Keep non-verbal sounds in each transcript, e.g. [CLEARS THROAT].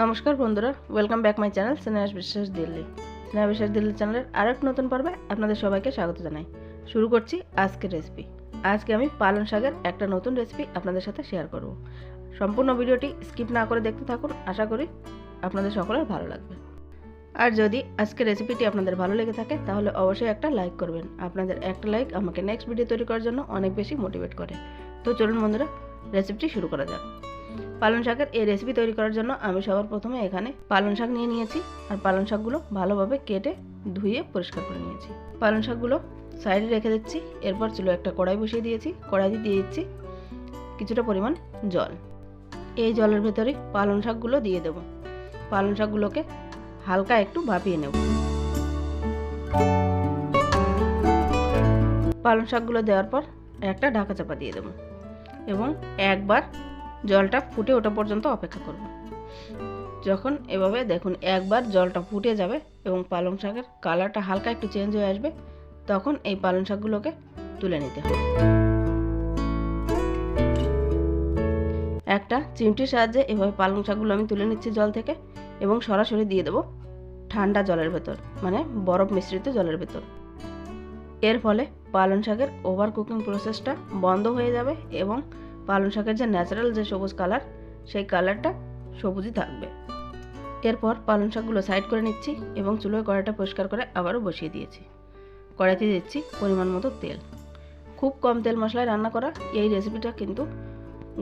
নমস্কার বন্ধুরা welcome back my channel Snehas Biswas Delhi Sneha বিশ্বাস দিল্লি চ্যানেলের আর এক নতুন পর্বে আপনাদের সবাইকে স্বাগত জানাই। শুরু করছি আজকের রেসিপি আজকে আমি পালং শাকের একটা নতুন রেসিপি আপনাদের সাথে শেয়ার করব। সম্পূর্ণ ভিডিওটি স্কিপ না করে দেখতে থাকুন, আশা করি আপনাদের সকলের ভালো লাগবে। আর যদি আজকের রেসিপিটি আপনাদের ভালো লেগে থাকে, তাহলে অবশ্যই একটা লাইক করবেন। আপনাদের একটা লাইক আমাকে নেক্সট ভিডিও তৈরি করার জন্য অনেক বেশি মোটিভেট করে। তো চলুন বন্ধুরা রেসিপিটি শুরু করা যাক। পালং শাকের এই রেসিপি তৈরি করার জন্য আমি সবার প্রথমে এখানে পালং শাক নিয়ে নিয়েছি আর পালং শাকগুলো ভালোভাবে কেটে ধুয়ে পরিষ্কার করে নিয়েছি। পালং শাকগুলো সাইডে রেখে দিচ্ছি, এরপর চুলো একটা কড়াই বসিয়ে দিয়েছি, কড়াইতে দিয়ে দিচ্ছি কিছুটা পরিমাণ জল। এই জলের ভেতরে পালং শাকগুলো দিয়ে দেব। পালং শাকগুলোকে হালকা একটু ভাপিয়ে নেব। পালং শাকগুলো দেওয়ার পর একটা ঢাকা চাপা দিয়ে দেবো এবং একবার জলটা ফুটে ওঠা পর্যন্ত অপেক্ষা করব। যখন এভাবে দেখুন একবার জলটা ফুটে যাবে এবং পালং শাকের কালারটা হালকা একটু চেঞ্জ হয়ে আসবে, তখন এই পালং শাকগুলোকে তুলে নিতে হবে। একটা চিমটির সাহায্যে এভাবে পালং শাকগুলো আমি তুলে নিচ্ছি জল থেকে এবং সরাসরি দিয়ে দেবো ঠান্ডা জলের ভেতর মানে বরফ মিশ্রিত জলের ভেতর। এর ফলে পালং শাকের ওভার কুকিং প্রসেসটা বন্ধ হয়ে যাবে এবং পালং শাকের যে ন্যাচারাল যে সবুজ কালার সেই কালারটা সবুজই থাকবে। এরপর পালং শাকগুলো সাইড করে নিচ্ছি এবং চুলোয় কড়াইটা পরিষ্কার করে আবারও বসিয়ে দিয়েছি। কড়াইতে দিচ্ছি পরিমাণ মতো তেল। খুব কম তেল মশলায় রান্না করা এই রেসিপিটা কিন্তু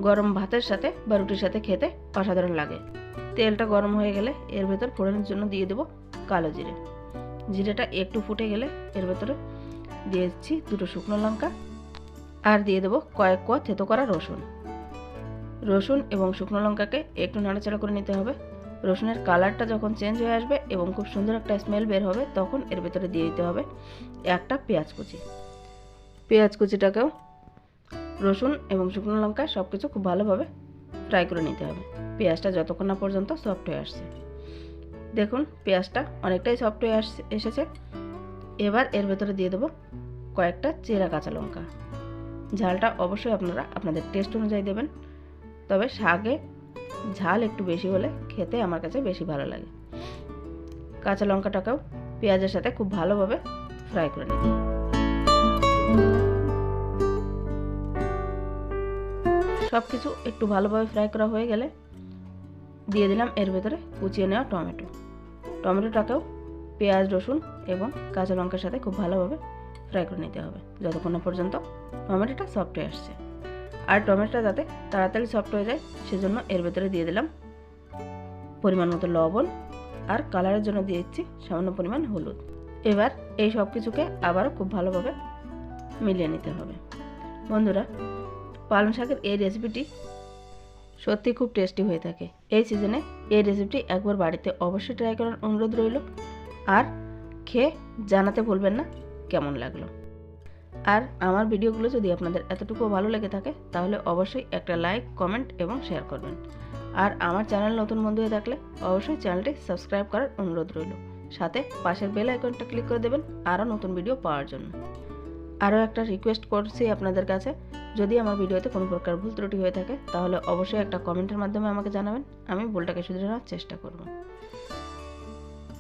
গরম ভাতের সাথে বা রুটির সাথে খেতে অসাধারণ লাগে। তেলটা গরম হয়ে গেলে এর ভেতর ফোড়নের জন্য দিয়ে দেবো কালো জিরে। জিরেটা একটু ফুটে গেলে এর ভেতরে দিয়ে দিচ্ছি দুটো শুকনো লঙ্কা আর দিয়ে দেবো কয়েক কোয়া থেতো করা রসুন। রসুন এবং শুকনো লঙ্কাকে একটু নাড়াচাড়া করে নিতে হবে। রসুনের কালারটা যখন চেঞ্জ হয়ে আসবে এবং খুব সুন্দর একটা স্মেল বের হবে, তখন এর ভেতরে দিয়ে দিতে হবে একটা পেঁয়াজ কুচি। পেঁয়াজ কুচিটাকেও রসুন এবং শুকনো লঙ্কা সব কিছু খুব ভালোভাবে ফ্রাই করে নিতে হবে। পেঁয়াজটা যতক্ষণ না পর্যন্ত সফট হয়ে আসছে। দেখুন, পেঁয়াজটা অনেকটাই সফট হয়ে এসেছে। এবার এর ভেতরে দিয়ে দেবো কয়েকটা চেরা কাঁচা লঙ্কা। ঝালটা অবশ্যই আপনারা আপনাদের টেস্ট অনুযায়ী দেবেন। তবে শাকে ঝাল একটু বেশি হলে খেতে আমার কাছে বেশি ভালো লাগে। কাঁচা লঙ্কাটাকেও পেঁয়াজের সাথে খুব ভালোভাবে ফ্রাই করে নিন। সব কিছু একটু ভালোভাবে ফ্রাই করা হয়ে গেলে দিয়ে দিলাম এর ভেতরে কুচিয়ে নেওয়া টমেটো। টমেটোটাকেও পেঁয়াজ, রসুন এবং কাঁচা লঙ্কার সাথে খুব ভালোভাবে ফ্রাই করে নিতে হবে। যতক্ষণ পর্যন্ত টমেটোটা সফট হয়ে আসছে। আর টমেটোটা যাতে তাড়াতাড়ি সফট হয়ে যায়, সেজন্য এর ভেতরে দিয়ে দিলাম পরিমাণ মতো লবণ আর কালারের জন্য দিয়ে দিচ্ছি সামান্য পরিমাণ হলুদ। এবার এই সব কিছুকে আবারও খুব ভালোভাবে মিলিয়ে নিতে হবে। বন্ধুরা, পালং শাকের এই রেসিপিটি সত্যি খুব টেস্টি হয়ে থাকে। এই সিজনে এই রেসিপিটি একবার বাড়িতে অবশ্যই ট্রাই করার অনুরোধ রইল। আর খেয়ে জানাতে ভুলবেন না। কেমন লাগল। আর আমার ভিডিওগুলো যদি আপনাদের এতটুকু ভালো লেগে থাকে, তাহলে অবশ্যই একটা লাইক, কমেন্ট এবং শেয়ার করবেন। আর আমার চ্যানেল নতুন বন্ধু হয়ে থাকলে অবশ্যই চ্যানেলটি সাবস্ক্রাইব করার অনুরোধ রইল। সাথে পাশের বেল আইকনটা ক্লিক করে দেবেন আরও নতুন ভিডিও পাওয়ার জন্য। আরও একটা রিকোয়েস্ট করছি আপনাদের কাছে। যদি আমার ভিডিওতে কোনো প্রকার ভুল ত্রুটি হয়ে থাকে, তাহলে অবশ্যই একটা কমেন্টের মাধ্যমে আমাকে জানাবেন। আমি ভুলটাকে শুধরানোর চেষ্টা করব।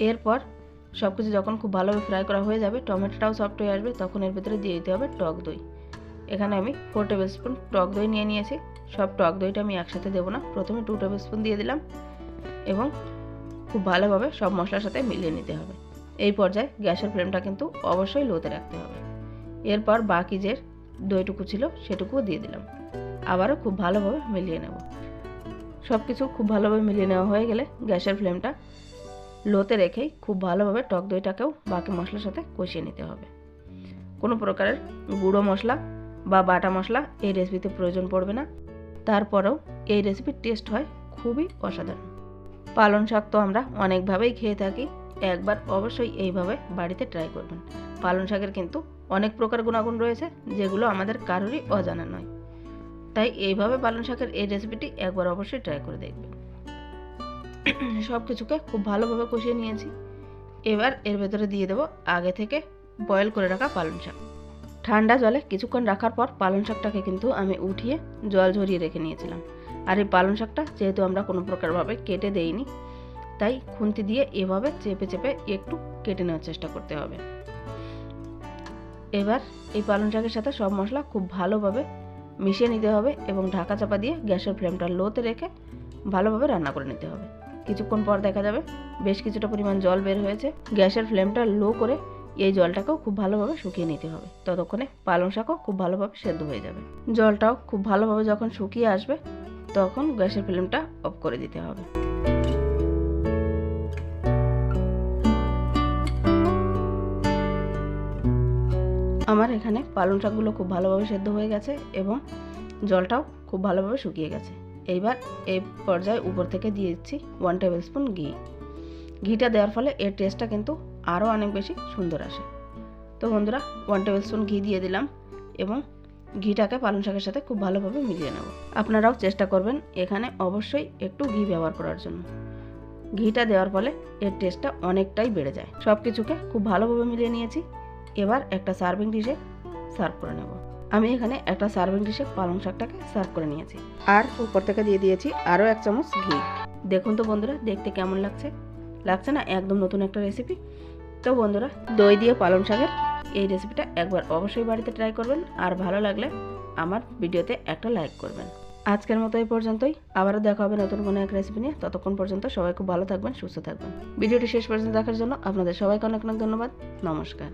এরপর সব কিছু যখন খুব ভালোভাবে ফ্রাই করা হয়ে যাবে, টমেটোটাও সফট হয়ে আসবে, তখন এর ভিতরে দিয়ে দিতে হবে টক দই। এখানে আমি ফোর টেবিল স্পুন টক দই নিয়ে নিয়েছি। সব টক দইটা আমি একসাথে দেবো না। প্রথমে টু টেবিল স্পুন দিয়ে দিলাম এবং খুব ভালোভাবে সব মশলার সাথে মিলিয়ে নিতে হবে। এই পর্যায়ে গ্যাসের ফ্লেমটা কিন্তু অবশ্যই লোতে রাখতে হবে। এরপর বাকি যে দইটুকু ছিল, সেটুকুও দিয়ে দিলাম। আবারও খুব ভালোভাবে মিলিয়ে নেব। সব কিছু খুব ভালোভাবে মিলিয়ে নেওয়া হয়ে গেলে গ্যাসের ফ্লেমটা লোতে রেখেই খুব ভালোভাবে টক দইটাকেও বাকি মশলার সাথে কষিয়ে নিতে হবে। কোনো প্রকারের গুঁড়ো মশলা বা বাটা মশলা এই রেসিপিতে প্রয়োজন পড়বে না। তারপরেও এই রেসিপির টেস্ট হয় খুবই অসাধারণ। পালং শাক তো আমরা অনেকভাবেই খেয়ে থাকি, একবার অবশ্যই এইভাবে বাড়িতে ট্রাই করবেন। পালং শাকের কিন্তু অনেক প্রকার গুণাগুণ রয়েছে, যেগুলো আমাদের কারোরই অজানা নয়। তাই এইভাবে পালং শাকের এই রেসিপিটি একবার অবশ্যই ট্রাই করে দেখবেন। [CLEARS THROAT] সব কিছুকে খুব ভালোভাবে কষিয়ে নিয়েছি। এবার এর ভেতরে দিয়ে দেবো আগে থেকে বয়েল করে রাখা পালং শাক। ঠান্ডা জলে কিছুক্ষণ রাখার পর পালং শাকটাকে কিন্তু আমি উঠিয়ে জল ঝরিয়ে রেখে নিয়েছিলাম। আর এই পালং শাকটা যেহেতু আমরা কোনো প্রকারভাবে কেটে দেইনি, তাই খুন্তি দিয়ে এভাবে চেপে চেপে একটু কেটে নেওয়ার চেষ্টা করতে হবে। এবার এই পালং শাকের সাথে সব মশলা খুব ভালোভাবে মিশিয়ে নিতে হবে এবং ঢাকা চাপা দিয়ে গ্যাসের ফ্লেমটা লোতে রেখে ভালোভাবে রান্না করে নিতে হবে। কিছুক্ষণ পর দেখা যাবে বেশ কিছুটা পরিমাণ জল বের হয়েছে। গ্যাসের ফ্লেমটা লো করে এই জলটাকেও খুব ভালোভাবে শুকিয়ে নিতে হবে। ততক্ষণে পালং শাকও খুব ভালোভাবে সেদ্ধ হয়ে যাবে। জলটাও খুব ভালোভাবে যখন শুকিয়ে আসবে, তখন গ্যাসের ফ্লেমটা অফ করে দিতে হবে। আমার এখানে পালং শাকগুলো খুব ভালোভাবে সেদ্ধ হয়ে গেছে এবং জলটাও খুব ভালোভাবে শুকিয়ে গেছে। এইবার এই পর্যায়ে উপর থেকে দিয়ে দিচ্ছি ওয়ান টেবিল স্পুন ঘি। ঘিটা দেওয়ার ফলে এর টেস্টটা কিন্তু আরও অনেক বেশি সুন্দর আসে। তো বন্ধুরা ওয়ান টেবিল স্পুন ঘি দিয়ে দিলাম এবং ঘিটাকে পালং শাকের সাথে খুব ভালোভাবে মিলিয়ে নেব। আপনারাও চেষ্টা করবেন এখানে অবশ্যই একটু ঘি ব্যবহার করার জন্য। ঘিটা দেওয়ার ফলে এর টেস্টটা অনেকটাই বেড়ে যায়। সব কিছুকে খুব ভালোভাবে মিলিয়ে নিয়েছি। এবার একটা সার্ভিং ডিশে সার্ভ করে নেব। আমি এখানে একটা সার্ভিং ডিশে পালং শাকটাকে সার্ভ করে নিয়েছি। আর উপর থেকে দিয়ে দিয়েছি আরও এক চামচ ঘি। দেখুন তো বন্ধুরা দেখতে কেমন লাগছে? লাগছে না? একদম নতুন একটা রেসিপি তো বন্ধুরা দই দিয়ে পালং শাকের এই রেসিপিটা একবার অবশ্যই বাড়িতে ট্রাই করবেন। আর ভালো লাগলে আমার ভিডিওতে একটা লাইক করবেন। আজকের মতো এই পর্যন্তই। আবারও দেখা হবে নতুন কোনো এক রেসিপি নিয়ে। ততক্ষণ পর্যন্ত সবাই খুব ভালো থাকবেন সুস্থ থাকবেন। ভিডিওটি শেষ পর্যন্ত দেখার জন্য আপনাদের সবাইকে অনেক অনেক ধন্যবাদ। নমস্কার।